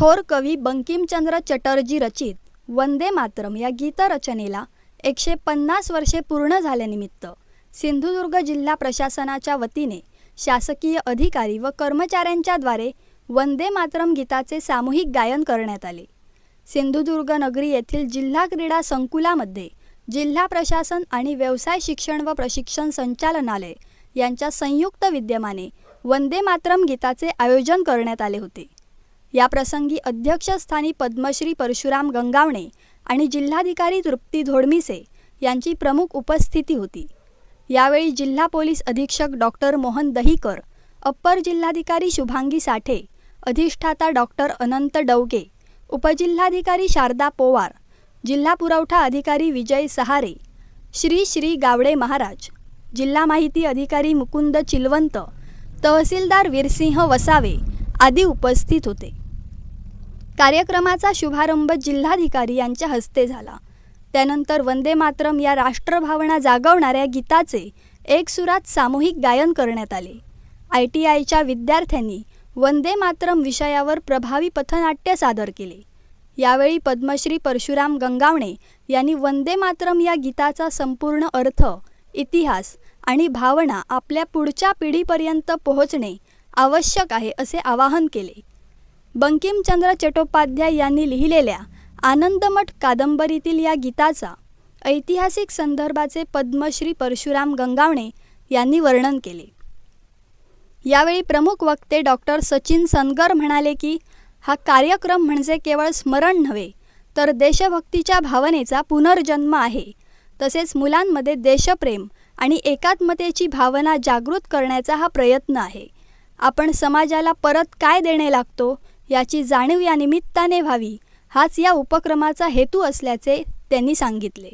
थोर कवी बंकिमचंद्र चटर्जी रचित वंदे मातरम या गीतरचनेला एकशे पन्नास वर्षे पूर्ण झाल्यानिमित्त सिंधुदुर्ग जिल्हा प्रशासनाच्या वतीने शासकीय अधिकारी व कर्मचाऱ्यांच्याद्वारे वंदे मातरम गीताचे सामूहिक गायन करण्यात आले. सिंधुदुर्ग नगरी येथील जिल्हा क्रीडा संकुलामध्ये जिल्हा प्रशासन आणि व्यवसाय शिक्षण व प्रशिक्षण संचालनालय यांच्या संयुक्त विद्यमाने वंदे मातरम गीताचे आयोजन करण्यात आले होते. याप्रसंगी अध्यक्षस्थानी पद्मश्री परशुराम गंगावणे आणि जिल्हाधिकारी तृप्ती धोडमिसे यांची प्रमुख उपस्थिती होती. यावेळी जिल्हा पोलीस अधीक्षक डॉक्टर मोहन दहीकर अप्पर जिल्हाधिकारी शुभांगी साठे अधिष्ठाता डॉक्टर अनंत डवगे उपजिल्हाधिकारी शारदा पोवार जिल्हा पुरवठा अधिकारी विजय सहारे श्री श्री गावडे महाराज जिल्हा माहिती अधिकारी मुकुंद चिलवंत तहसीलदार वीरसिंह वसावे आदी उपस्थित होते. कार्यक्रमाचा शुभारंभ जिल्हाधिकारी यांच्या हस्ते झाला. त्यानंतर वंदे मातरम या राष्ट्रभावना जागवणाऱ्या गीताचे एक सुरात सामूहिक गायन करण्यात आले. आय टी आयच्या विद्यार्थ्यांनी वंदे मातरम विषयावर प्रभावी पथनाट्य सादर केले. यावेळी पद्मश्री परशुराम गंगावणे यांनी वंदे मातरम या गीताचा संपूर्ण अर्थ इतिहास आणि भावना आपल्या पुढच्या पिढीपर्यंत पोहोचणे आवश्यक आहे असे आवाहन केले. बंकिमचंद्र चट्टोपाध्याय यांनी लिहिलेल्या आनंदमठ कादंबरीतील या गीताचा ऐतिहासिक संदर्भाचे पद्मश्री परशुराम गंगावणे यांनी वर्णन केले. यावेळी प्रमुख वक्ते डॉक्टर सचिन सनगर म्हणाले की हा कार्यक्रम म्हणजे केवळ स्मरण नव्हे तर देशभक्तीच्या भावनेचा पुनर्जन्म आहे. तसेच मुलांमध्ये देशप्रेम आणि एकात्मतेची भावना जागृत करण्याचा हा प्रयत्न आहे. आपण समाजाला परत काय देणे लागतो याची जाणीव या निमित्ताने व्हावी. हाच या उपक्रमाचा हेतू असल्याचे त्यांनी सांगितले.